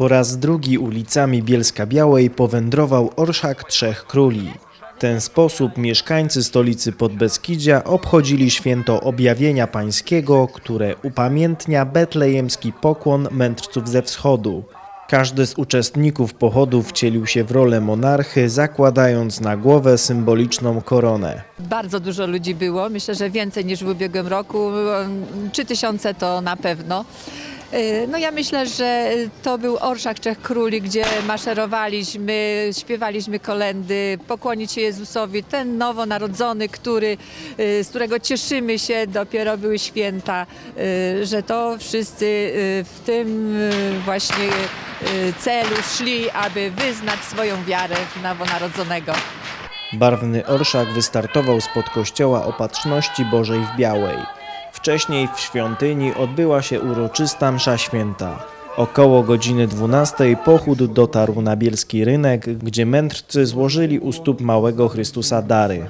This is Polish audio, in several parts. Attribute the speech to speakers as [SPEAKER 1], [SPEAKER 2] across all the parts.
[SPEAKER 1] Po raz drugi ulicami Bielska Białej powędrował Orszak Trzech Króli. W ten sposób mieszkańcy stolicy Podbeskidzia obchodzili święto Objawienia Pańskiego, które upamiętnia betlejemski pokłon mędrców ze wschodu. Każdy z uczestników pochodu wcielił się w rolę monarchy, zakładając na głowę symboliczną koronę.
[SPEAKER 2] Bardzo dużo ludzi było, myślę, że więcej niż w ubiegłym roku. Trzy tysiące to na pewno. Yy, No ja myślę, że to był Orszak Trzech Króli, gdzie maszerowaliśmy, śpiewaliśmy kolendy, pokłonić się Jezusowi, ten nowonarodzony, który, yy, z którego cieszymy się, dopiero były święta, yy, że to wszyscy w tym właśnie celu szli, aby wyznać swoją wiarę w nowonarodzonego.
[SPEAKER 1] Barwny orszak wystartował spod kościoła Opatrzności Bożej w Białej. Wcześniej w świątyni odbyła się uroczysta msza święta. Około godziny 12 pochód dotarł na bielski rynek, gdzie mędrcy złożyli u stóp małego Chrystusa dary.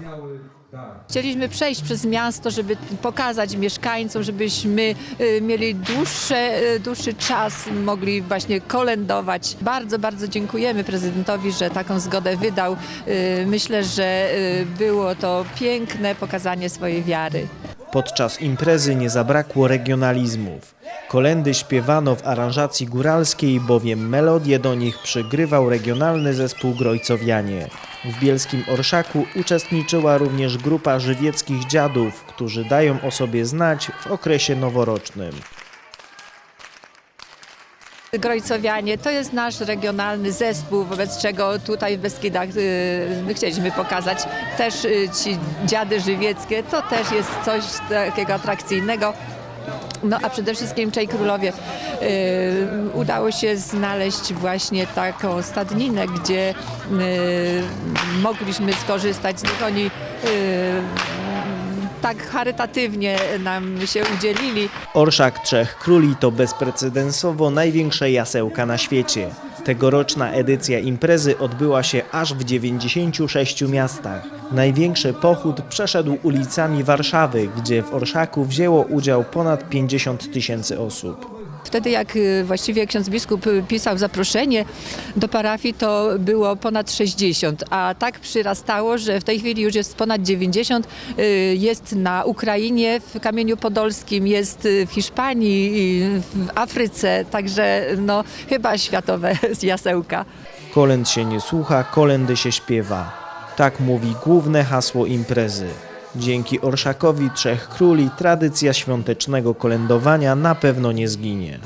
[SPEAKER 2] Chcieliśmy przejść przez miasto, żeby pokazać mieszkańcom, żebyśmy y, mieli y, dłuższy czas, mogli właśnie kolędować. Bardzo, bardzo dziękujemy prezydentowi, że taką zgodę wydał. Y, Myślę, że było to piękne pokazanie swojej wiary.
[SPEAKER 1] Podczas imprezy nie zabrakło regionalizmów. Kolendy śpiewano w aranżacji góralskiej, bowiem melodię do nich przygrywał regionalny zespół Grojcowianie. W bielskim Orszaku uczestniczyła również grupa żywieckich dziadów, którzy dają o sobie znać w okresie noworocznym.
[SPEAKER 2] Grojcowianie to jest nasz regionalny zespół, wobec czego tutaj w Beskidach y, my chcieliśmy pokazać też y, ci dziady żywieckie. To też jest coś takiego atrakcyjnego. No a przede wszystkim Czej Królowie y, udało się znaleźć właśnie taką stadninę, gdzie y, mogliśmy skorzystać z nich. Oni y, tak charytatywnie nam się udzielili.
[SPEAKER 1] Orszak Trzech Króli to bezprecedensowo największe jasełka na świecie. Tegoroczna edycja imprezy odbyła się aż w 96 miastach. Największy pochód przeszedł ulicami Warszawy, gdzie w Orszaku wzięło udział ponad 50 tysięcy osób.
[SPEAKER 2] Wtedy jak y, właściwie ksiądz biskup y, pisał zaproszenie do parafii, to było ponad 60, a tak przyrastało, że w tej chwili już jest ponad 90. y, Jest na Ukrainie, w Kamieniu Podolskim, jest w Hiszpanii, w Afryce, także no chyba światowe jasełka.
[SPEAKER 1] Kolęd się nie słucha, kolendy się śpiewa. Tak mówi główne hasło imprezy. Dzięki Orszakowi Trzech Króli tradycja świątecznego kolędowania na pewno nie zginie.